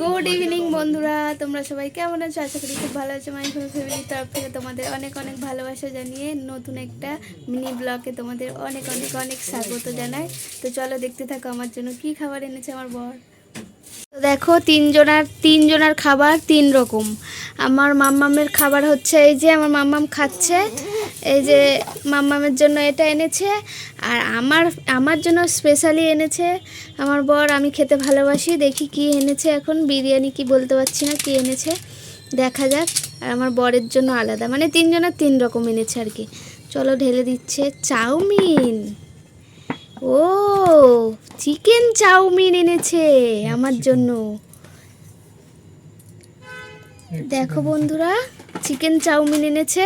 Good evening বন্ধুরা। তোমরা সবাই কেমন আছো? আশা করি খুব ভালো আছো মাই ফ্যামিলির তরফ থেকে তোমাদের অনেক অনেক ভালোবাসা জানিয়ে নতুন একটা মিনি ব্লগে তোমাদের অনেক অনেক অনেক স্বাগত জানাই। তো চলো দেখতে থাকো, আমার জন্য কি খাবার এনেছে আমার বর? তো দেখো, তিনজনার তিনজনার খাবার তিন রকম। আমার মাম্মামের খাবার হচ্ছে এই যে, আমার মাম্মাম খাচ্ছে এই যে মাম্মামের জন্য এটা এনেছে আর আমার আমার জন্য স্পেশালি এনেছে। আমার বর আমি খেতে ভালোবাসি দেখি কি এনেছে এখন। বিরিয়ানি কি বলতে পারছি না কি এনেছে। দেখা যাক আর আমার বরের জন্য আলাদা। মানে তিনজনের তিন রকম এনেছে আর কি। চলো ঢেলে দিচ্ছে চাউমিন। ও চিকেন চাউমিন এনেছে আমার জন্য। দেখো বন্ধুরা চিকেন চাউমিন এনেছে।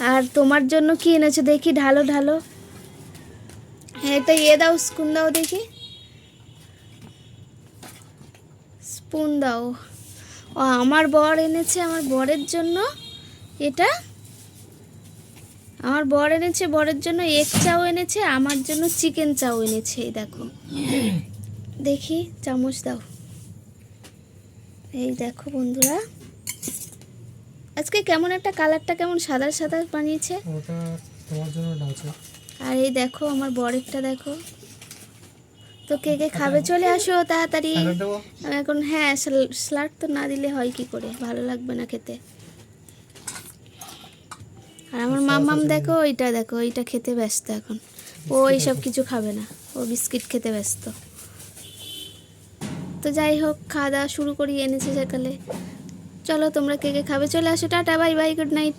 আর তোমার জন্য কি এনেছে? দেখি, ঢালো ঢালো। হ্যাঁ এটা ইয়ে দাও, স্পুন দাও দেখি। স্পুন দাও। ও, আমার বর এনেছে আমার বরের জন্য। এটা? আমার বর এনেছে, বরের জন্য এগ চাও এনেছে, আমার জন্য চিকেন চাও এনেছে, এই দেখো। দেখি, চামচ দাও। এই দেখো বন্ধুরা। আজকে কেমন একটা কালারটা কেমন সাদা সাদা বানিয়েছে? ওটা তোমার জন্য আছে আর এই দেখো আমার বরেরটা দেখো। তো কে কে খাবে চলে আসো তাড়াতাড়ি। এখন হ্যাঁ স্লাড তো না দিলে হয় কি করে? ভালো লাগবে না খেতে। আর আমার মামাম দেখো ওইটা দেখো ওইটা খেতে ব্যস্ত এখন। ও এইসব কিছু খাবে না। ও বিস্কিট খেতে ব্যস্ত। তো যাই হোক খাওয়া দাওয়া শুরু করি এনেছে সকালে। চলো তোমরা কে কে খাবে চলে আসো tata bye bye good night.